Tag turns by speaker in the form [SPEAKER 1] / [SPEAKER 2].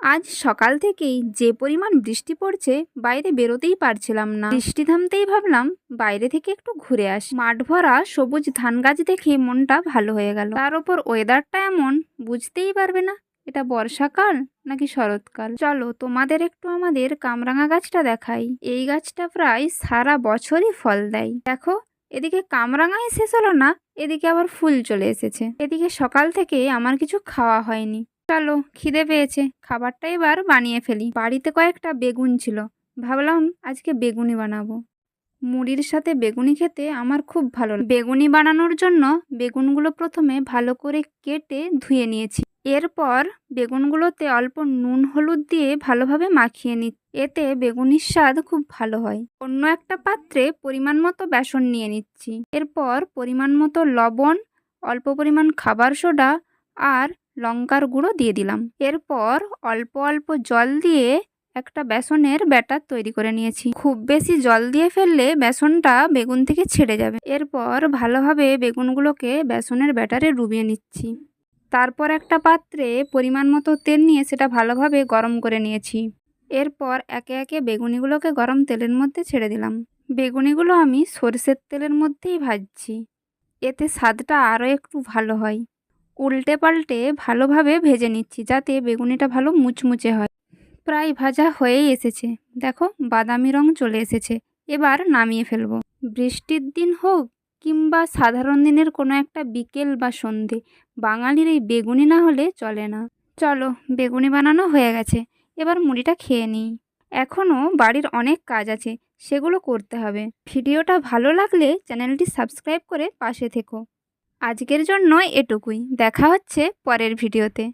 [SPEAKER 1] আজ সকাল থেকেই যে পরিমাণ বৃষ্টি পড়ছে, বাইরে বেরোতেই পারছিলাম না। বৃষ্টি থামতেই ভাবলাম, বাইরে থেকে একটু ঘুরে আসি। মাঠ ভরা সবুজ ধান গাছ দেখে মনটা ভালো হয়ে গেল। তার ওপর ওয়েদারটা এমন, বুঝতেই পারবে না, এটা বর্ষাকাল নাকি শরৎকাল? চলো, তোমাদের একটু আমাদের কামরাঙা গাছটা দেখাই। এই গাছটা প্রায় সারা বছরই ফল দেয়। দেখো, এদিকে কামরাঙাই শেষ হলো না, এদিকে আবার ফুল চলে এসেছে। এদিকে সকাল থেকে আমার কিছু খাওয়া হয়নি। চলো, খিদে পেয়েছে। খাবারটা এবার বানিয়ে ফেলি। বাড়িতে কয়েকটা বেগুন ছিল। ভাবলাম আজকে বেগুনি বানাবো। মুড়ির সাথে বেগুনি খেতে আমার খুব ভালো বেগুনি বানানোর জন্য বেগুনগুলো প্রথমে ভালো করে কেটে ধুয়ে নিয়েছি। এরপর বেগুনগুলোতে অল্প নুন, হলুদ দিয়ে ভালোভাবে মাখিয়ে নি এতে বেগুনির স্বাদ খুব ভালো হয়। অন্য একটা পাত্রে পরিমাণ মতো বেসন নিয়ে নিচ্ছি। এরপর পরিমাণ মতো লবণ, অল্প পরিমাণ খাবার সোডা আর লঙ্কার গুঁড়ো দিয়ে দিলাম। এরপর অল্প অল্প জল দিয়ে একটা বেসনের ব্যাটার তৈরি করে নিয়েছি। খুব বেশি জল দিয়ে ফেললে বেসনটা বেগুন থেকে ছেড়ে যাবে। এরপর ভালোভাবে বেগুনগুলোকে বেসনের ব্যাটারে ডুবিয়ে নিচ্ছি। তারপর একটা পাত্রে পরিমাণ মতো তেল নিয়ে সেটা ভালোভাবে গরম করে নিয়েছি। এরপর একে একে বেগুনিগুলোকে গরম তেলের মধ্যে ছেড়ে দিলাম। বেগুনিগুলো আমি সরষের তেলের মধ্যেই ভাজছি। এতে স্বাদটা আরও একটু ভালো হয়। উল্টে পাল্টে ভালোভাবে ভেজে নিচ্ছি যাতে বেগুনিটা ভালো মুচমুচে হয়। প্রায় ভাজা হয়েই এসেছে। দেখো, বাদামি রং চলে এসেছে। এবার নামিয়ে ফেলব। বৃষ্টির দিন হোক কিংবা সাধারণ দিনের কোনো একটা বিকেল বা সন্ধে, বাঙালির এই বেগুনি না হলে চলে না। চলো, বেগুনি বানানো হয়ে গেছে। এবার মুড়িটা খেয়ে নিই। এখনও বাড়ির অনেক কাজ আছে, সেগুলো করতে হবে। ভিডিওটা ভালো লাগলে চ্যানেলটি সাবস্ক্রাইব করে পাশে থেকো। আজকের জন্য এটুকুই। দেখা হচ্ছে পরের ভিডিওতে।